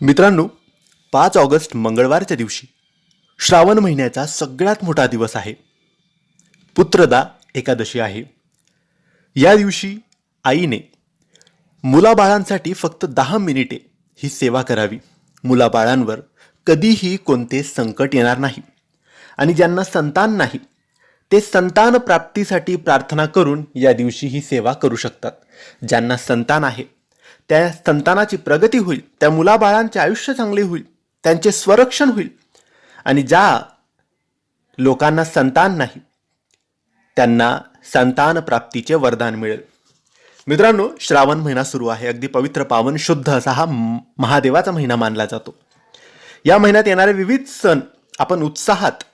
मित्रांनो पाच ऑगस्ट मंगळवारच्या दिवशी श्रावण महिन्याचा सगळ्यात मोठा दिवस आहे. पुत्रदा एकादशी आहे. या दिवशी आईने मुलाबाळांसाठी फक्त दहा मिनिटे ही सेवा करावी. मुलाबाळांवर कधीही कोणते संकट येणार नाही. आणि ज्यांना संतान नाही ते संतान प्राप्तीसाठी प्रार्थना करून या दिवशी ही सेवा करू शकतात. ज्यांना संतान आहे त्या संतानाची प्रगती होईल त्या मुलाबाळांचे आयुष्य चांगले होईल त्यांचे स्वरक्षण होईल. आणि ज्या लोकांना संतान नाही त्यांना संतान प्राप्तीचे वरदान मिळेल. मित्रांनो श्रावण महिना सुरू आहे. अगदी पवित्र पावन शुद्ध असा हा महादेवाचा महिना मानला जातो. या महिन्यात येणारे विविध सण आपण उत्साहात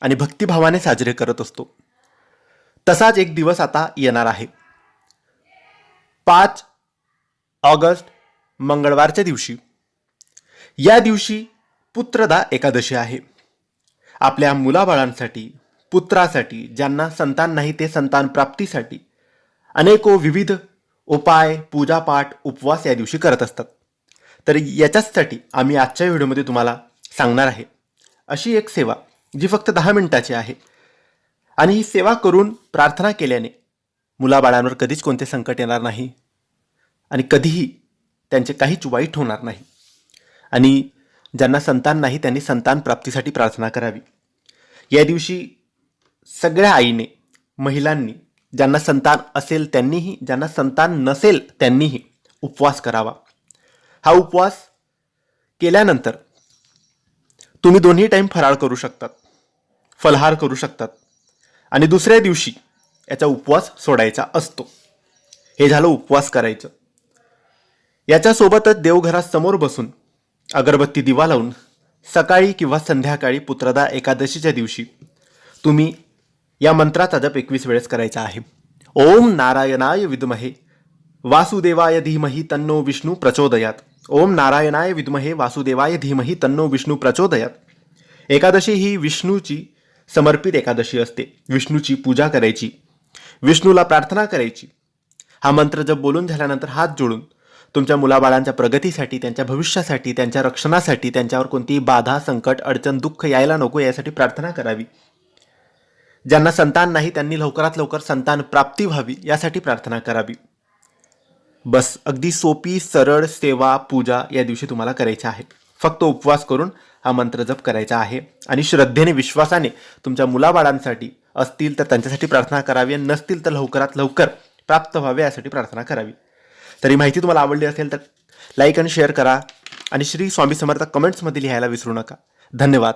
आणि भक्तिभावाने साजरे करत असतो. तसाच एक दिवस आता येणार आहे. पाच ऑगस्ट मंगळवारच्या दिवशी. या दिवशी पुत्रदा एकादशी आहे. आपल्या मुलाबाळांसाठी पुत्रासाठी ज्यांना संतान नाही ते संतान प्राप्तीसाठी अनेको विविध उपाय पूजापाठ उपवास या दिवशी करत असतात. तर याच्याचसाठी आम्ही आजच्या व्हिडिओमध्ये तुम्हाला सांगणार आहे. अशी एक सेवा जी फक्त दहा मिनिटाची आहे. आणि ही सेवा करून प्रार्थना केल्याने मुलाबाळांवर कधीच कोणते संकट येणार नाही. आणि कधीही त्यांचे काहीच वाईट होणार नाही. आणि ज्यांना संतान नाही त्यांनी संतान प्राप्तीसाठी प्रार्थना करावी. या दिवशी सगळ्या आईने महिलांनी ज्यांना संतान असेल त्यांनीही ज्यांना संतान नसेल त्यांनीही उपवास करावा. हा उपवास केल्यानंतर तुम्ही दोन्ही टाईम फराळ करू शकतात फलहार करू शकतात आणि दुसऱ्या दिवशी याचा उपवास सोडायचा असतो. हे झालं उपवास करायचं. याच्यासोबतच देवघरात समोर बसून अगरबत्ती दिवा लावून सकाळी किंवा संध्याकाळी पुत्रदा एकादशीच्या दिवशी तुम्ही या मंत्राचा जप एकवीस वेळेस करायचा आहे. ओम नारायणाय विद्महे. वासुदेवाय धीमहि तन्नो विष्णू प्रचोदयात. ओम नारायणाय विद्महे. वासुदेवाय धीमही तन्नो विष्णू प्रचोदयात. एकादशी ही विष्णूची समर्पित एकादशी असते. विष्णूची पूजा करायची. विष्णूला प्रार्थना करायची. हा मंत्र जप बोलून झाल्यानंतर हात जोडून तुमच्या मुलाबाळांच्या प्रगतीसाठी त्यांच्या भविष्यासाठी त्यांच्या रक्षणासाठी त्यांच्यावर कोणतीही बाधा संकट अडचण दुःख यायला नको यासाठी प्रार्थना करावी. ज्यांना संतान नाही त्यांनी लवकरात लवकर संतान प्राप्ती व्हावी यासाठी प्रार्थना करावी. बस अगदी सोपी सरळ सेवा पूजा या दिवशी तुम्हाला करायच्या आहे फक्त उपवास करून हा मंत्र जप करायचा आहे आणि श्रद्धेने विश्वासाने तुमच्या मुलाबाळांसाठी असतील तर त्यांच्यासाठी प्रार्थना करावी आणि नसतील तर लवकरात लवकर प्राप्त व्हावे यासाठी प्रार्थना करावी. तर ही माहिती तुम्हाला आवडली असेल तर लाईक आणि शेअर करा. आणि श्री स्वामी समर्थ कमेंट्समध्ये लिहायला विसरू नका. धन्यवाद.